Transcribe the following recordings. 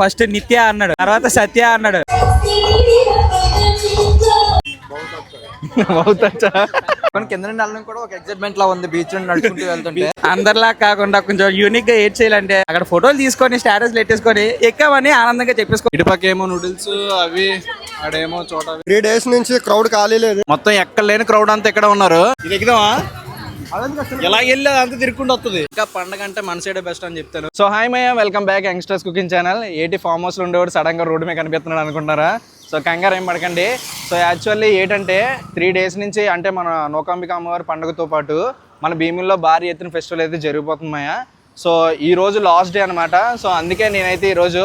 First నిత్య అన్నాడు తర్వాత సత్య అన్నాడు. అవుతచ్చా కానీ కింద నుండి వెళ్ళడం కూడా ఒక ఎగ్జైట్మెంట్ లా ఉంది బీచ్ నుండి నడుచుకుంటూ వెళ్తుంటే. అందరిలా కాకుండా కొంచెం యూనిక్గా ఏడ్ చేయాలంటే అక్కడ ఫోటోలు తీసుకొని స్టేటస్ పెట్టేసుకొని ఎక్కామని ఆనందంగా చెప్పేసుకో ఇటుపక్క ఏమో నూడిల్స్ అవి ఆడేమో చోట అవి. త్రీ డేస్ నుంచి క్రౌడ్ ఖాళీ లేదు. మొత్తం ఎక్కడ లేని క్రౌడ్ అంతా ఇక్కడ ఉన్నారు. ఇది ఎక్కుదామా? ఎలా వెళ్ళి అంత తిరుక్కుంటూ వస్తుంది. ఇంకా పండగ అంటే మన సైడే బెస్ట్ అని చెప్తాను. So hi మయ్య welcome back youngsters cooking channel ఏటి ఫామ్ హౌస్లో ఉండేవాడు సడన్గా రోడ్డు మీద కనిపిస్తున్నాడు అనుకుంటారా? సో కంగారు ఏం పడకండి. సో యాక్చువల్లీ ఏంటంటే త్రీ డేస్ నుంచి అంటే మన నూకాంబిక అమ్మవారి పండుగతో పాటు మన భీమిల్లో భారీ ఎత్తున ఫెస్టివల్ అయితే జరిగిపోతుంది సో ఈ రోజు లాస్ట్ డే అనమాట సో అందుకే నేనైతే ఈ రోజు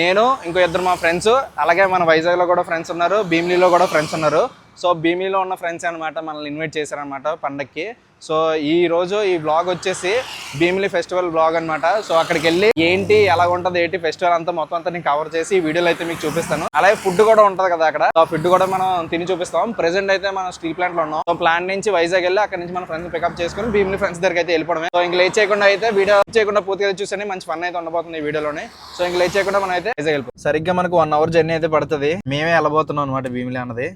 నేను ఇంకో ఇద్దరు మా ఫ్రెండ్స్ అలాగే మన వైజాగ్లో కూడా ఫ్రెండ్స్ ఉన్నారు భీమిలీలో కూడా ఫ్రెండ్స్ ఉన్నారు. సో భీమిలీలో ఉన్న ఫ్రెండ్స్ అనమాట మనల్ని ఇన్వైట్ చేశారనమాట పండక్కి. సో ఈ రోజు ఈ బ్లాగ్ వచ్చేసి భీమిలి ఫెస్టివల్ బ్లాగ్ అనమాట సో అక్కడికి వెళ్ళి ఏంటి ఎలా ఉంటుంది ఏంటి ఫెస్టివల్ అంతా మొత్తం అంతా నేను కవర్ చేసి ఈ వీడియోలో అయితే మీకు చూపిస్తాను. అలాగే ఫుడ్ కూడా ఉంటుంది కదా అక్కడ. ఆ ఫుడ్ కూడా మనం తిని చూపిస్తాం. ప్రెసెంట్ అయితే మనం స్టీల్ ప్లాంట్లో ఉన్నాం. సో ప్లాంట్ నుంచి వైజాగ్ వెళ్ళి అక్కడ నుంచి మన ఫ్రెండ్స్ పికప్ చేసుకుని భీమిలి ఫ్రెండ్స్ దగ్గరికి అయితే వెళ్ళిపోవడమే. సో ఇంక లేట్ చేయకుండా అయితే వీడియో చేయకుండా పూర్తిగా చూసని మంచి ఫన్ అయితే ఉండబోతుంది ఈ వీడియోలోనే. సో ఇంక లేట్ చేయకుండా మనం అయితే వైజాగ్ వెళ్ళిపోతాం సరిగ్గా మనకు వన్ అవర్ జర్నీ అయితే పడుతుంది. మేమే వెళ్ళబోతున్నాం అనమాట భీమిలి అన్నది.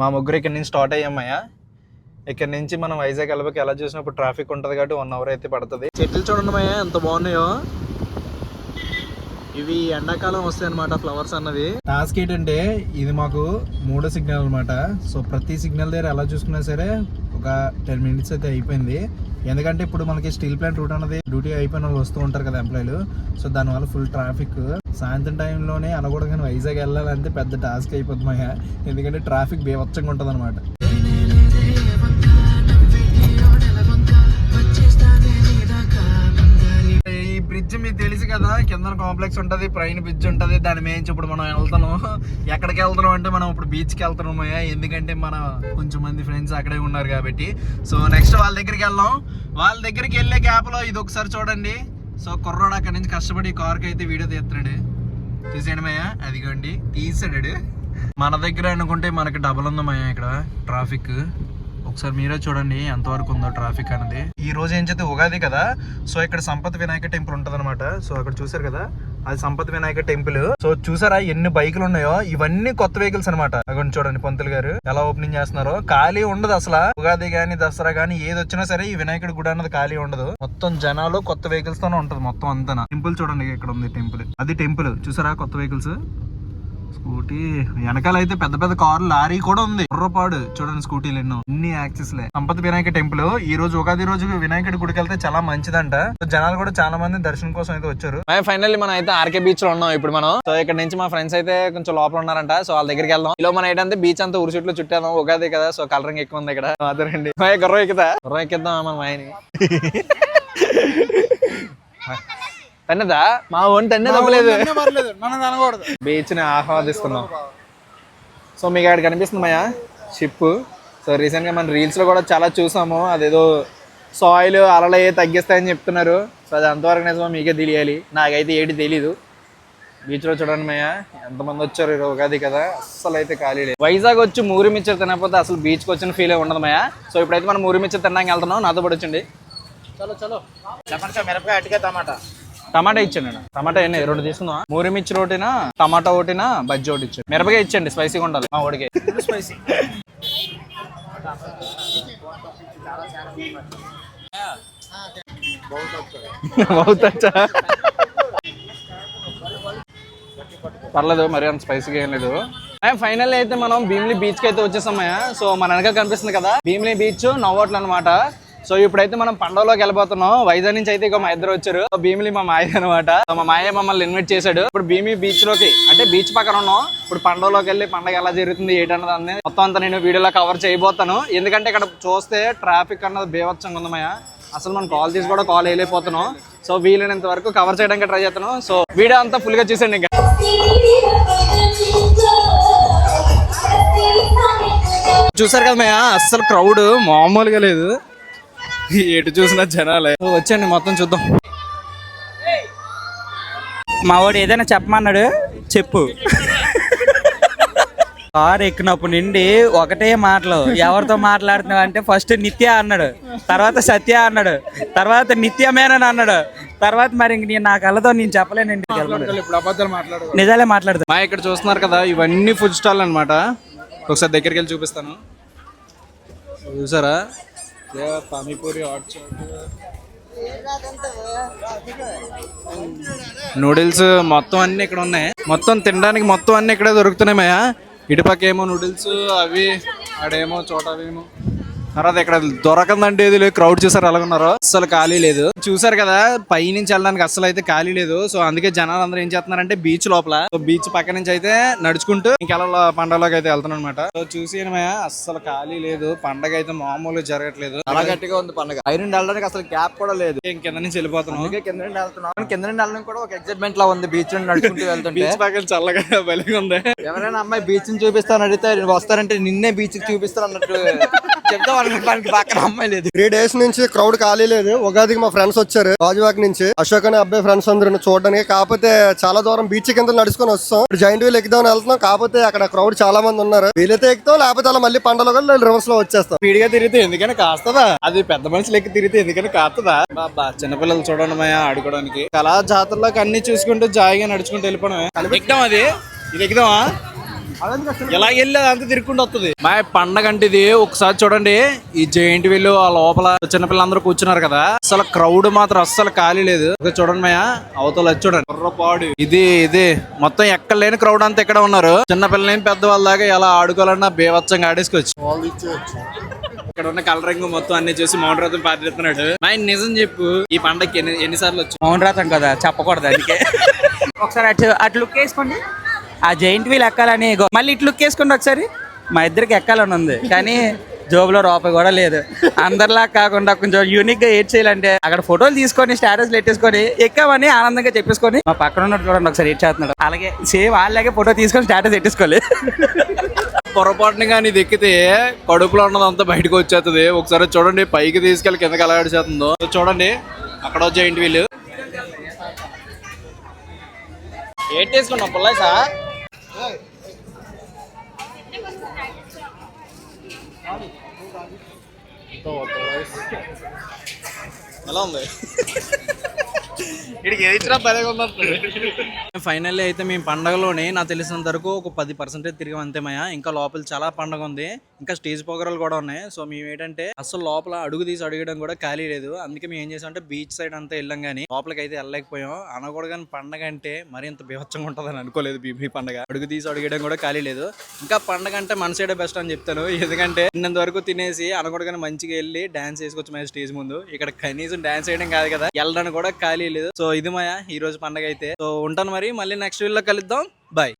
మా ముగ్గురు ఇక్కడ నుంచి స్టార్ట్ అయ్యామయ్యా ఇక్కడ నుంచి మనం వైజాగ్ వెళ్ళబోకి ఎలా చూసినప్పుడు ట్రాఫిక్ ఉంటుంది కాబట్టి వన్ అవర్ అయితే పడుతుంది. చెట్లు చూడండి మయ్య ఎంత బాగున్నాయో. ఇవి ఎండాకాలం వస్తాయి అనమాట ఫ్లవర్స్ అన్నది టాస్క్ ఏంటంటే ఇది మాకు మూడో సిగ్నల్ అనమాట సో ప్రతి సిగ్నల్ దగ్గర ఎలా చూసుకున్నా సరే ఒక టెన్ మినిట్స్ అయితే అయిపోయింది. ఎందుకంటే ఇప్పుడు మనకి స్టీల్ ప్లాంట్ రూట్ అన్నది డ్యూటీ అయిపోయిన వాళ్ళు వస్తూ ఉంటారు కదా ఎంప్లాయీలు సో దానివల్ల ఫుల్ ట్రాఫిక్ సాయంత్రం టైంలోనే అలా కూడా కానీ వైజాగ్ వెళ్ళాలంటే పెద్ద టాస్క్ అయిపోతుంది మహా ఎందుకంటే ట్రాఫిక్ బీవచ్చంగా ఉంటుంది అనమాట కదా కింద కాంప్లెక్స్ ఉంటుంది పైన బ్రిడ్జ్ ఉంటుంది దాని మీద ఇప్పుడు మనం వెళ్తాము ఎక్కడికి వెళ్తున్నాం అంటే మనం ఇప్పుడు బీచ్కి వెళ్తున్నాము ఎందుకంటే మన కొంచెం మంది ఫ్రెండ్స్ అక్కడే ఉన్నారు కాబట్టి. సో నెక్స్ట్ వాళ్ళ దగ్గరికి వెళ్దాం. వాళ్ళ దగ్గరికి వెళ్ళే గ్యాప్లో ఇది ఒకసారి చూడండి. సో కుర్రాడు అక్కడి నుంచి కష్టపడి కార్కి అయితే వీడియో తీస్తున్నాడు. తీసేయండి మయ్య అదిగోండి. తీసాడు. మన దగ్గర అనుకుంటే మనకి డబల్ ఉందమ్మయ్య ఇక్కడ ట్రాఫిక్ ఒకసారి మీరే చూడండి ఎంతవరకు ఉందో ట్రాఫిక్ అనేది. ఈ రోజు ఏం చేస్తే ఉగాది కదా. సో ఇక్కడ సంపత్ వినాయక టెంపుల్ ఉంటది సో అక్కడ చూసారు కదా? అది సంపత్ వినాయక టెంపుల్. సో చూసారా ఎన్ని బైకులు ఉన్నాయో? ఇవన్నీ కొత్త వెహికల్స్ అనమాట అక్కడ చూడండి పంతులు గారు ఎలా ఓపెనింగ్ చేస్తున్నారో. ఖాళీ ఉండదు అసలు. ఉగాది గాని దసరా గాని ఏది వచ్చినా సరే ఈ వినాయకుడి గుడి అన్నది ఖాళీ ఉండదు. మొత్తం జనాలు కొత్త వెహికల్స్ తోనే ఉంటది మొత్తం అంతా టెంపుల్ చూడండి ఇక్కడ ఉంది టెంపుల్. అది టెంపుల్. చూసారా కొత్త వెహికల్స్? స్కూటీ. వెనకాల అయితే పెద్ద పెద్ద కారు లారీ కూడా ఉంది. కుర్రపాడు. చూడండి స్కూటీలు ఎన్నో అన్ని యాక్సెస్ లే. సంపత్ వినాయక టెంపుల్. ఈ రోజు ఉగాది రోజు వినాయకుడి గుడికి వెళ్తే చాలా మంచిదంట. జనాలు కూడా చాలా మంది దర్శనం కోసం అయితే వచ్చారు. ఫైనల్లీ మనం అయితే ఆర్కే బీచ్లో ఉన్నాం ఇప్పుడు మనం. సో ఇక్కడ నుంచి మా ఫ్రెండ్స్ అయితే కొంచెం లోపల ఉన్నారంట. సో వాళ్ళ దగ్గరికి వెళ్దాం. ఇలా మనం ఏంటంటే బీచ్ అంతా ఊరు చుట్టూ చుట్టాము ఉగాది కదా. సో కలరింగ్ ఎక్కువ ఉంది ఇక్కడ. అదేనండి గుర్రం ఎక్కుతా. గుర్రం ఎక్కిద్దాం మన మాయని తన్నదా? మా ఓన్ తన్నే తప్పలేదు. బీచ్ని ఆహ్వాదిస్తున్నాం. సో మీకు అక్కడ కనిపిస్తుంది మయ్యా షిప్ సో రీసెంట్గా మన రీల్స్లో కూడా చాలా చూసాము. అదేదో సాయిల్ అలలు తగ్గిస్తాయని చెప్తున్నారు. సో అది అంతవరకు నిజమో మీకే తెలియాలి. నాకైతే ఏటి తెలీదు. బీచ్లో చూడండి మయ్య ఎంతమంది వచ్చారు ఉగాది కదా? అస్సలు అయితే ఖాళీ లేదు. వైజాగ్ వచ్చి మూరి మిచ్చర్ తినకపోతే అసలు బీచ్కి వచ్చిన ఫీల్ ఉండదు మయ్య సో ఇప్పుడైతే మనం మూరి మిచ్చర్ తినడానికి వెళ్తున్నాం. నాతో వచ్చిండి చెప్పండి సార్ మిరపకాయ అటుకే టమాటా. టమాటా ఇచ్చాను నేను టమాటా ఎన్ని? రెండు తీసుకుందాం మూరి మిర్చి రోటినా టమాటా ఒకటినా బజ్జీ ఒకటి ఇచ్చాను మిరపకాయ ఇచ్చండి స్పైసీగా ఉండాలి. మా ఓడికి స్పైసీ పర్లేదు మరి అంత స్పైసీగా ఏం లేదు. ఫైనల్ అయితే మనం భీమిలి బీచ్కి అయితే వచ్చేసామయ్య. సో మన వెనక కనిపిస్తుంది కదా భీమిలి బీచ్ నవ్వోట్లు అనమాట సో ఇప్పుడైతే మనం పండవలోకి వెళ్ళిపోతున్నాం వైజాగ్ నుంచి అయితే ఇక మా ఇద్దరు వచ్చారు. భీమిలి మా మాయ అనమాట మా మాయ మమ్మల్ని ఇన్వైట్ చేశాడు. ఇప్పుడు భీమి బీచ్లోకి అంటే బీచ్ పక్కన ఉన్నాం. ఇప్పుడు పండవలోకి వెళ్ళి పండగ ఎలా జరుగుతుంది ఏంటన్నది అన్నది మొత్తం అంతా నేను వీడియోలో కవర్ చేయబోతాను. ఎందుకంటే ఇక్కడ చూస్తే ట్రాఫిక్ అన్నది బేవచ్చంగా ఉందమ్మయ్య అసలు మనం కాల్ తీసి కూడా కాల్ వేయలేకపోతున్నాం. సో వీలైనంత వరకు కవర్ చేయడానికి ట్రై చేస్తున్నాం సో వీడియో అంతా ఫుల్గా చూసండి ఇంకా. చూసారు కదా మయా? అస్సలు క్రౌడ్ మామూలుగా లేదు. ఎటు చూసినా జనాలే. వచ్చండి మొత్తం చూద్దాం. మా వాడు ఏదైనా చెప్పమన్నాడు? చెప్పు. కారు ఎక్కినప్పుడు నుండి ఒకటే మాటలు. ఎవరితో మాట్లాడుతున్నావు అంటే ఫస్ట్ నిత్య అన్నాడు. తర్వాత సత్య అన్నాడు. తర్వాత నిత్యమేనని అన్నాడు. తర్వాత మరి ఇంక నేను నా కళ్ళతో నేను చెప్పలేనండి. నిజాలే మాట్లాడతాను మా ఇక్కడ చూస్తున్నారు కదా ఇవన్నీ ఫుడ్ స్టాల్ అన్నమాట. ఒకసారి దగ్గరికి వెళ్ళి చూపిస్తాను. చూసారా? ఏ పానీపూరి హాట్ నూడిల్స్ మొత్తం అన్ని ఇక్కడ ఉన్నాయి. మొత్తం తినడానికి మొత్తం అన్ని ఇక్కడే దొరుకుతున్నాయి మయా. ఇటుపక్క ఏమో నూడిల్స్ అవి ఆడేమో చోట అవేమో తర్వాత ఇక్కడ దొరకందంటే ఏది లేదు. క్రౌడ్ చూసారు ఎలా ఉన్నారో అసలు ఖాళీ లేదు. చూసారు కదా పై నుంచి వెళ్ళడానికి అసలు అయితే ఖాళీ లేదు. సో అందుకే జనాలు అందరూ ఏం చేస్తున్నారంటే బీచ్ లోపల. సో బీచ్ పక్క నుంచి అయితే నడుచుకుంటూ ఇంకెలా పండగలోకి అయితే వెళ్తున్నాం అనమాట సో చూసి అస్సలు ఖాళీ లేదు. పండగ అయితే మామూలుగా జరగట్లేదు. చాలా గట్టిగా ఉంది పండుగ. పై నుండి వెళ్ళడానికి అసలు గ్యాప్ కూడా లేదు. ఇంకెంత నుంచి వెళ్ళిపోతున్నాం. అందుకే కింద నుండి వెళ్తున్నాం. కింద నుండి వెళ్ళడం కూడా ఒక ఎగ్జైట్మెంట్ లా ఉంది. బీచ్ నుండి నడుచుకుంటూ వెళ్తుంటే. బీచ్ పక్కన చల్లగా బలిగా ఉంది. ఎవరైనా అమ్మాయి బీచ్ని చూపిస్తాను అడిగితే వస్తారంటే నిన్నే బీచ్కి చూపిస్తాను అన్నట్టు చెప్తాం అనుకోవడానికి పక్కన అమ్మాయి లేదు. త్రీ డేస్ నుంచి క్రౌడ్ ఖాళీ లేదు. ఉగాదికి మా ఫ్రెండ్స్ వచ్చారు. రాజువాక్ నుంచి అశోక్ అనే అబ్బాయి ఫ్రెండ్స్ అందరూ చూడడానికి. కాకపోతే చాలా దూరం బీచ్ కింద నడుచుకొని వస్తాం. ఇప్పుడు జైంట్ వీల్ ఎక్కుదాం వెళ్తున్నాం. కాకపోతే అక్కడ క్రౌడ్ చాలా మంది ఉన్నారు. వీలైతే ఎక్కుతాం లేకపోతే అలా మళ్ళీ పండలో రివర్స్లో వచ్చేస్తాం. స్పీడ్గా తిరిగితే ఎందుకని కాస్తదా? అది పెద్ద మనుషులు ఎక్కి తిరిగితే ఎందుకని కాస్తదా? బాబా చిన్నపిల్లలు చూడండి మాయా ఆడుకోవడానికి. కళా జాతరలోకి అన్ని చూసుకుంటూ జాయిగా నడుచుకుంటూ వెళ్ళిపోవడమే. ఎక్కుదాం అది. ఇది ఎక్కుదామా ఎలా వెళ్ళి అంత తిరుక్కుంటూ వస్తుంది? మా పండగ అంటే ఇది. ఒకసారి చూడండి. ఈ జైంట్ వీళ్ళు ఆ లోపల చిన్నపిల్లలందరూ కూర్చున్నారు కదా. అసలు క్రౌడ్ మాత్రం అస్సలు ఖాళీ లేదు. చూడండి మాయా. అవతల వచ్చి చూడండి. కుర్రపాడు. ఇది ఇది. మొత్తం ఎక్కడ లేని క్రౌడ్ అంతా ఇక్కడ ఉన్నారు. చిన్నపిల్లలేని పెద్దవాళ్ళ దాకా ఎలా ఆడుకోవాలన్నా బేవచ్చంగా ఆడేసుకోవచ్చు. ఇక్కడ ఉన్న కలరింగ్ మొత్తం అన్ని చూసి మౌంట్ రథం పాటిస్తున్నాడు మా నిజం చెప్పు. ఈ పండగకి ఎన్ని ఎన్నిసార్లు వచ్చి మౌన్ రాతం కదా. చెప్పకూడదు అందుకే. ఒకసారి అటు అటు లుక్ వేసుకోండి. ఆ జైంట్ వీల్ ఎక్కాలని మళ్ళీ ఇటు లుక్ వేసుకోండి ఒకసారి మా ఇద్దరికి ఎక్కాలని ఉంది. కానీ జోబులో రూపాయి కూడా లేదు. అందరిలా కాకుండా కొంచెం యూనిక్గా ఏడ్ చేయాలంటే అక్కడ ఫోటోలు తీసుకొని స్టేటస్ పెట్టేసుకొని ఎక్కామని ఆనందంగా చెప్పేసుకొని మా పక్కన ఉన్నట్టు చూడండి ఒకసారి ఏడ్ చేస్తున్నాడు. అలాగే సేమ్ వాళ్ళలాగే ఫోటో తీసుకొని స్టేటస్ పెట్టేసుకోవాలి పొరపాటున కానీ ఇది ఎక్కితే కడుపులో ఉన్నదంతా బయటకు వచ్చేస్తుంది ఒకసారి చూడండి పైకి తీసుకెళ్ళి కిందకి ఎలా చేస్తుందో. చూడండి అక్కడ వచ్చే ఇంటి వీళ్ళు ఏంటి తీసుకున్నాం పుల్లాసా ఎలా ఉంది ఇక్కడికి ఏది ఇచ్చినా పదేగా ఫైనల్లీ అయితే మేము పండగలోనే నాకు తెలిసినంత వరకు ఒక పది పర్సెంటేజ్ తిరిగి అంతేమయ్యా ఇంకా లోపల చాలా పండగ ఉంది. ఇంకా స్టేజ్ ప్రోగ్రాలు కూడా ఉన్నాయి. సో మేము ఏంటంటే అసలు లోపల అడుగు తీసి అడగడం కూడా ఖాళీ లేదు. అందుకే మేము ఏం చేసాం అంటే బీచ్ సైడ్ అంతా వెళ్ళాం కానీ లోపలికి అయితే వెళ్ళలేకపోయాం. అనకూడదని పండగ అంటే మరి ఇంత బీభత్సంగా ఉంటుందని అనుకోలేదు బీబీ పండగ. అడుగు తీసి అడగడం కూడా ఖాళీ లేదు. ఇంకా పండగ అంటే మన సైడే బెస్ట్ అని చెప్తాను. ఎందుకంటే నిన్నంత వరకు తినేసి అనకూడదని మంచిగా వెళ్ళి డాన్స్ వేసుకోవచ్చు మా స్టేజ్ ముందు. ఇక్కడ కనీసం డాన్స్ వేయడం కాదు కదా. వెళ్ళడానికి కూడా ఖాళీ లేదు. సో ఇది మాయా ఈ రోజు పండగ అయితే. సో ఉంటాను మరి మళ్ళీ నెక్స్ట్ వీడియోలో కలుద్దాం. బాయ్